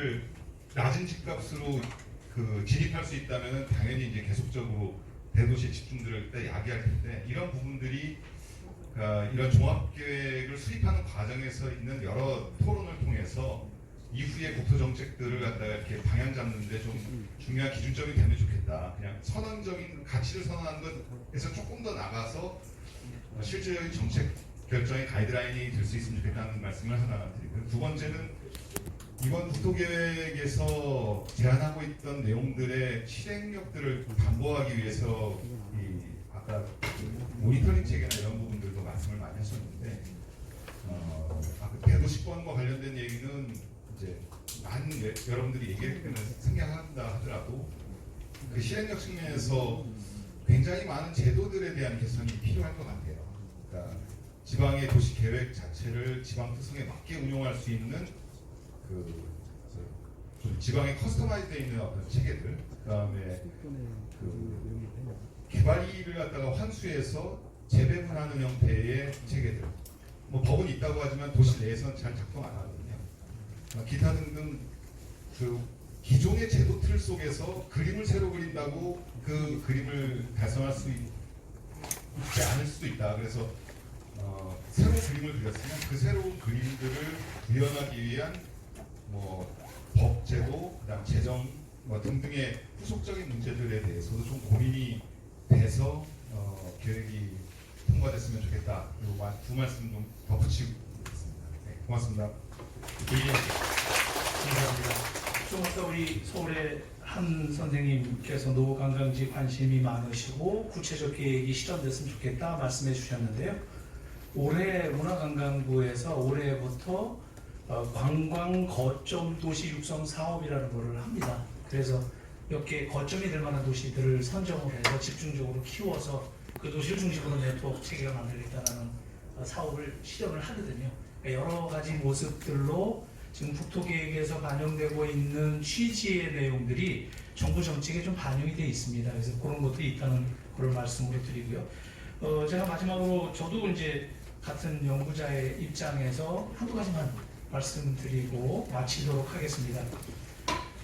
질을 낮은 집값으로 그 진입할 수 있다면 당연히 이제 계속적으로 대도시에 집중될 때 야기할 텐데 이런 부분들이 어, 이런 종합계획을 수립하는 과정에서 있는 여러 토론을 통해서 이후의 국토 정책들을 갖다가 이렇게 방향 잡는데 좀 중요한 기준점이 되면 좋겠다. 그냥 선언적인 가치를 선언하는 것에서 조금 더 나가서 어, 실질적인 정책 결정의 가이드라인이 될 수 있으면 좋겠다는 말씀을 하나 드리고요. 두 번째는 이번 국토계획에서 제안하고 있던 내용들의 실행력들을 담보하기 위해서 이 아까 그 모니터링 체계나 이런 부분들도 말씀을 많이 하셨는데 어, 아까 대도시권과 관련된 얘기는 이제 많은 예- 여러분들이 얘기할 때는 생략한다 하더라도 그 실행력 측면에서 굉장히 많은 제도들에 대한 개선이 필요할 것 같아요. 그러니까 지방의 도시 계획 자체를 지방 특성에 맞게 운용할 수 있는 그좀 지방에 커스터마이즈되어 있는 어떤 체계들, 그다음에 그 개발이를 갖다가 환수해서 재배분하는 형태의 체계들. 뭐 법은 있다고 하지만 도시 내에서는 잘 작동 안 하거든요. 어, 기타 등등 그 기존의 제도 틀 속에서 그림을 새로 그린다고 그 그림을 달성할 수 있, 지 않을 수도 있다. 그래서 어, 새로운 그림을 그렸으면 그 새로운 그림들을 구현하기 위한 뭐 법제도, 그다음 재정 뭐 등등의 후속적인 문제들에 대해서도 좀 고민이 돼서 어, 계획이 통과됐으면 좋겠다. 그리고 마- 두 말씀 좀 덧붙이고 있습니다. 네, 고맙습니다. 예, 감사합니다. 좀 아까 우리 서울의 한 선생님께서 노관광지 관심이 많으시고 구체적 계획이 실현됐으면 좋겠다 말씀해 주셨는데요. 올해 문화관광부에서 올해부터 어, 관광 거점 도시 육성 사업이라는 것을 합니다. 그래서 몇 개 거점이 될 만한 도시들을 선정을 해서 집중적으로 키워서 그 도시를 중심으로 네트워크 체계가 만들겠다는 어, 사업을 실현을 하거든요. 그러니까 여러 가지 모습들로 지금 국토계획에서 반영되고 있는 취지의 내용들이 정부 정책에 좀 반영이 되어 있습니다. 그래서 그런 것들이 있다는 그런 말씀으로 드리고요. 어, 제가 마지막으로 저도 이제 같은 연구자의 입장에서 한두 가지만 말씀드리고 마치도록 하겠습니다.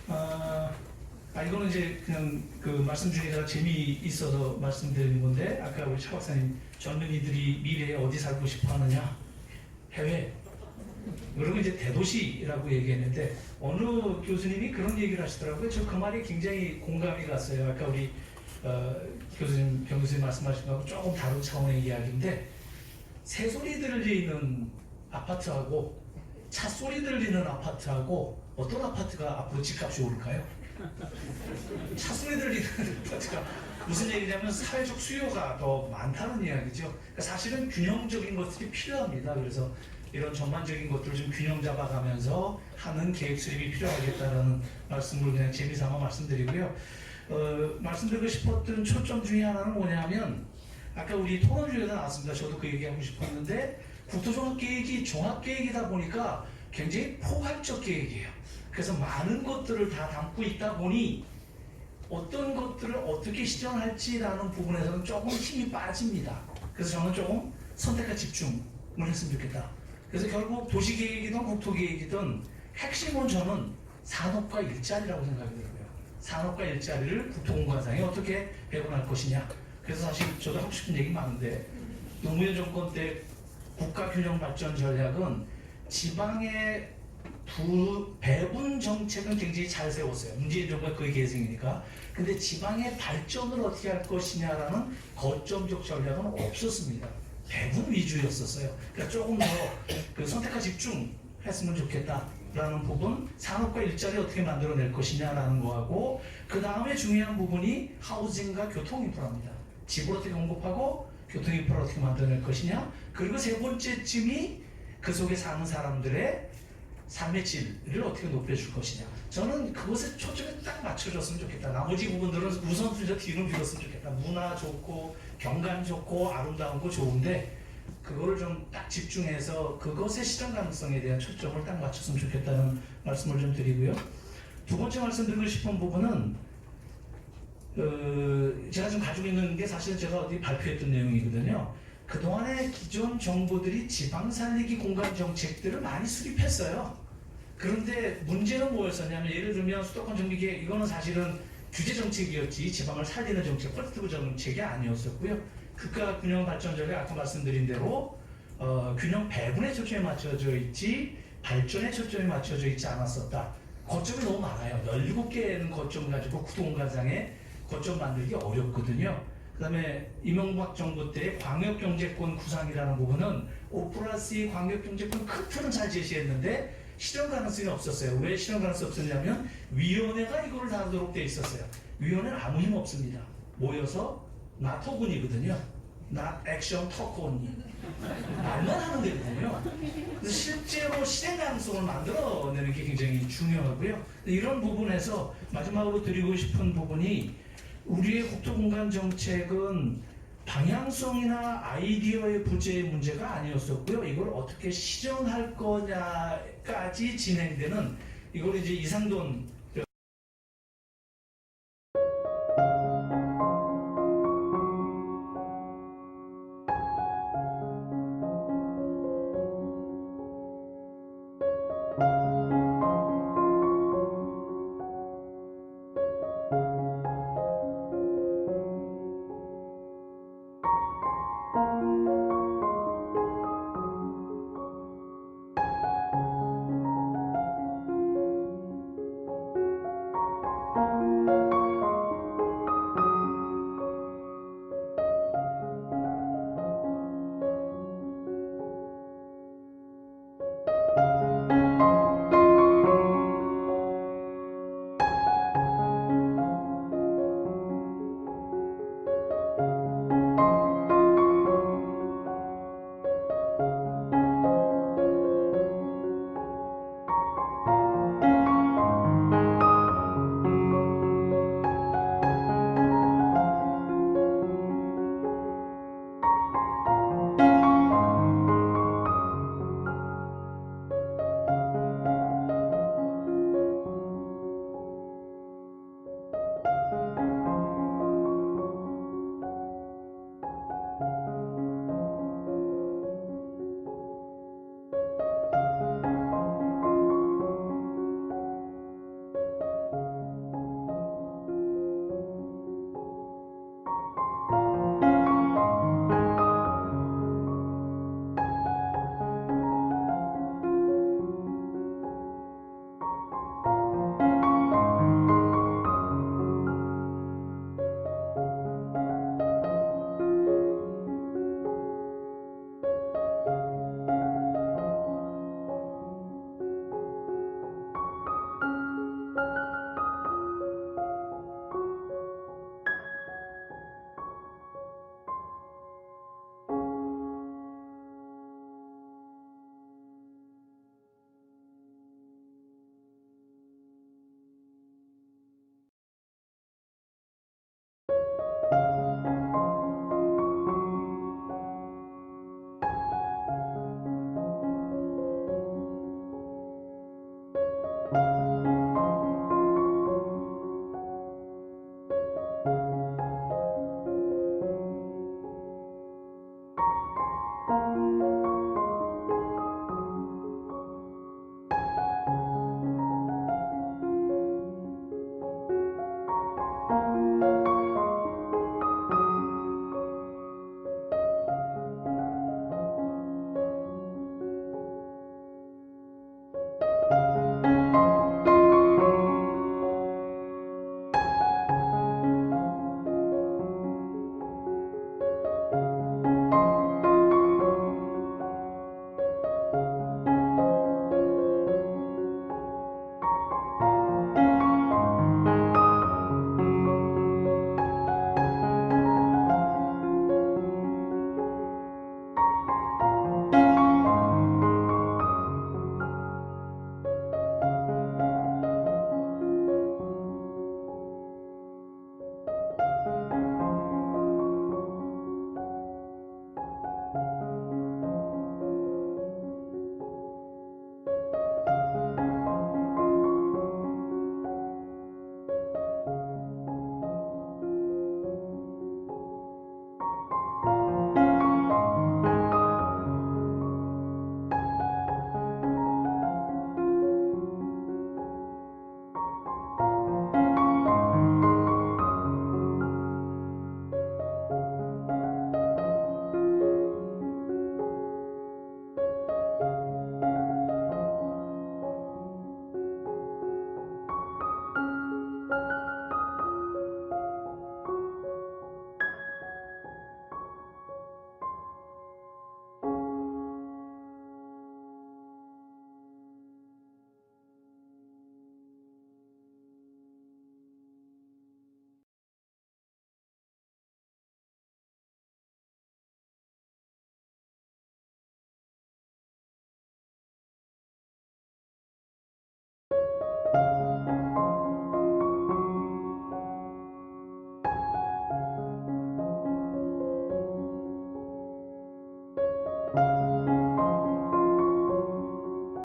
아, 아, 이거는 이제 그냥 그 말씀 중에다가 재미있어서 말씀드리는 건데 아까 우리 차 박사님 젊은이들이 미래에 어디 살고 싶어 하느냐 해외 그리고 이제 대도시라고 얘기했는데 어느 교수님이 그런 얘기를 하시더라고요. 저 그 말이 굉장히 공감이 갔어요. 아까 우리 어, 교수님, 병 교수님 말씀하신 거하고 조금 다른 차원의 이야기인데 새소리 들리는 아파트하고 차 소리 들리는 아파트하고 어떤 아파트가 앞으로 집값이 오를까요? 차 소리 들리는 아파트가 무슨 얘기냐면 사회적 수요가 더 많다는 이야기죠. 그러니까 사실은 균형적인 것들이 필요합니다. 그래서 이런 전반적인 것들을 좀 균형 잡아가면서 하는 계획 수립이 필요하겠다는 말씀을 그냥 재미삼아 말씀드리고요. 어, 말씀드리고 싶었던 초점 중에 하나는 뭐냐면 아까 우리 토론 중에도 나왔습니다. 저도 그 얘기하고 싶었는데 국토종합 계획이 종합 계획이다 보니까 굉장히 포괄적 계획이에요. 그래서 많은 것들을 다 담고 있다 보니 어떤 것들을 어떻게 실현할지라는 부분에서는 조금 힘이 빠집니다. 그래서 저는 조금 선택과 집중을 했으면 좋겠다. 그래서 결국 도시계획이든 국토계획이든 핵심은 저는 산업과 일자리라고 생각이 들어요. 산업과 일자리를 국토공간상에 어떻게 배분할 것이냐. 그래서 사실 저도 하고 싶은 얘기 많은데 노무현 정권 때 국가균형발전 전략은 지방의 두 배분 정책은 굉장히 잘 세웠어요. 문재인 정부가 그게 계승이니까. 근데 지방의 발전을 어떻게 할 것이냐라는 거점적 전략은 없었습니다. 배분 위주였었어요. 그러니까 조금 더 그 선택과 집중했으면 좋겠다라는 부분, 산업과 일자리 어떻게 만들어낼 것이냐라는 거하고 그 다음에 중요한 부분이 하우징과 교통 인프라입니다. 집을 어떻게 공급하고 교통 인프라를 어떻게 만들어낼 것이냐. 그리고 세 번째쯤이 그 속에 사는 사람들의 삶의 질을 어떻게 높여줄 것이냐. 저는 그것에 초점이 딱 맞춰줬으면 좋겠다. 나머지 부분들은 우선순위로 뒤로 밀었으면 좋겠다. 문화 좋고 경관 좋고 아름다운 거 좋은데 그거를 좀 딱 집중해서 그것의 실현 가능성에 대한 초점을 딱 맞췄으면 좋겠다는 말씀을 좀 드리고요. 두 번째 말씀드리고 싶은 부분은 어, 제가 지금 가지고 있는 게 사실 제가 어디 발표했던 내용이거든요. 그동안에 기존 정부들이 지방 살리기 공간 정책들을 많이 수립했어요. 그런데 문제는 뭐였었냐면 예를 들면 수도권 정비계획 이거는 사실은 규제 정책이었지 지방을 살리는 정책, 퀄리티브 정책이 아니었었고요. 국가 균형 발전적에 아까 말씀드린 대로 어, 균형 배분에 초점이 맞춰져 있지 발전에 초점이 맞춰져 있지 않았었다. 거점이 너무 많아요. 17개는 거점 가지고 구동가상에 거점 만들기 어렵거든요. 그다음에 이명박 정부 때 광역경제권 구상이라는 부분은 5 플러스 2 광역경제권 큰 틀은 잘 제시했는데 실현 가능성이 없었어요. 왜 실현 가능성이 없었냐면 위원회가 이거를 다루도록 돼 있었어요. 위원회는 아무 힘 없습니다. 모여서 나 토군이거든요. 나 액션 터콘이 말만 하는 데거든요. 실제로 실행 가능성을 만들어내는 게 굉장히 중요하고요. 이런 부분에서 마지막으로 드리고 싶은 부분이 우리의 국토공간 정책은 방향성이나 아이디어의 부재의 문제가 아니었었고요. 이걸 어떻게 실현할 거냐까지 진행되는 이걸 이제 이상돈